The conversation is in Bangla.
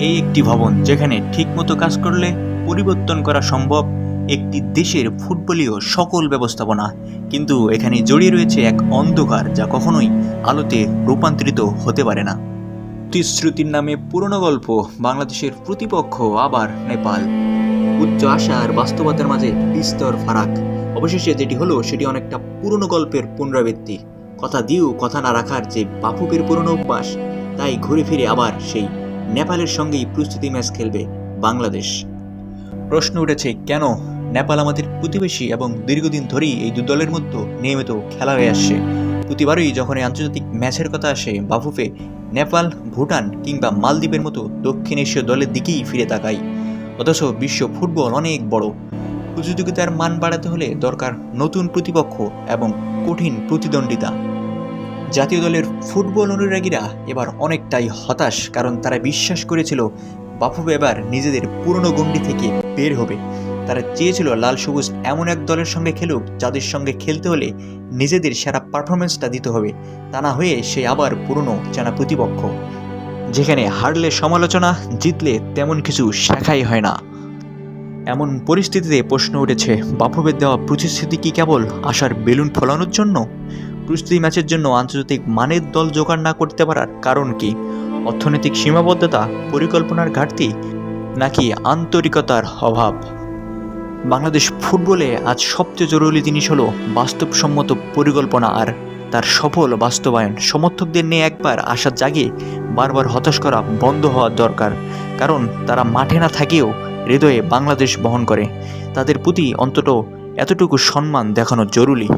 এই একটি ভবন যেখানে ঠিকমতো কাজ করলে পরিবর্তন করা সম্ভব, একটি দেশের ফুটবলীয় সকল ব্যবস্থাপনা। কিন্তু এখানে জড়িয়ে রয়েছে এক অন্ধকার যা কখনোই আলোতে রূপান্তরিত হতে পারে না। প্রতিশ্রুতির নামে পুরনো গল্প, বাংলাদেশের প্রতিপক্ষ আবার নেপাল। উচ্চ আশা আর বাস্তবতার মাঝে বিস্তর ফারাক। অবশেষে যেটি হলো, সেটি অনেকটা পুরনো গল্পের পুনরাবৃত্তি। কথা দিয়েও কথা না রাখার যে বাফুকের পুরনো অভ্যাস, তাই ঘুরে ফিরে আবার সেই নেপালের সঙ্গেই প্রস্তুতি ম্যাচ খেলবে বাংলাদেশ। প্রশ্ন উঠেছে, কেন নেপাল আমাদের প্রতিবেশী এবং দীর্ঘদিন ধরেই এই দু দলের মধ্যে নিয়মিত খেলা হয়ে আসছে? প্রতিবারই যখন এই আন্তর্জাতিক ম্যাচের কথা আসে, বাফুফে নেপাল, ভুটান কিংবা মালদ্বীপের মতো দক্ষিণ এশীয় দলের দিকেই ফিরে তাকাই। অথচ বিশ্ব ফুটবল অনেক বড়। প্রতিযোগিতার মান বাড়াতে হলে দরকার নতুন প্রতিপক্ষ এবং কঠিন প্রতিদ্বন্দ্বিতা। জাতীয় দলের ফুটবল অনুরাগীরা এবার অনেকটাই হতাশ, কারণ তারা বিশ্বাস করেছিল বাফুফে এবার নিজেদের পুরনো গণ্ডি থেকে বের হবে। তারা চেয়েছিল লাল সবুজ এমন এক দলের সঙ্গে খেলুক, যাদের সঙ্গে খেলতে হলে নিজেদের সেরা পারফরমেন্সটা দিতে হবে। তা না হয়ে সে আবার পুরনো চেনা প্রতিপক্ষ। যেখানে হারলে সমালোচনা, জিতলে তেমন কিছু শেখাই হয় না। এমন পরিস্থিতিতে প্রশ্ন উঠেছে বাফুবের দেওয়া প্রতিশ্রুতি কি কেবল আশার বেলুন ফলানোর জন্য? প্রস্তুতি ম্যাচের জন্য আন্তর্জাতিক মানের দল জোগাড় না করতে পারার কারণ কি? অর্থনৈতিক সীমাবদ্ধতা, পরিকল্পনার ঘাটতি, নাকি আন্তরিকতার অভাব? বাংলাদেশ ফুটবলে আজ সবচেয়ে জরুরি জিনিস হলো বাস্তবসম্মত পরিকল্পনা আর তার সফল বাস্তবায়ন। সমর্থকদের নিয়ে একবার আশা জাগে বারবার হতাশ করা বন্ধ হওয়ার দরকার, কারণ তারা মাঠে না থাকেও হৃদয়ে বাংলাদেশ বহন করে। তাদের প্রতি অন্তত এতটুকু সম্মান দেখানো জরুরি।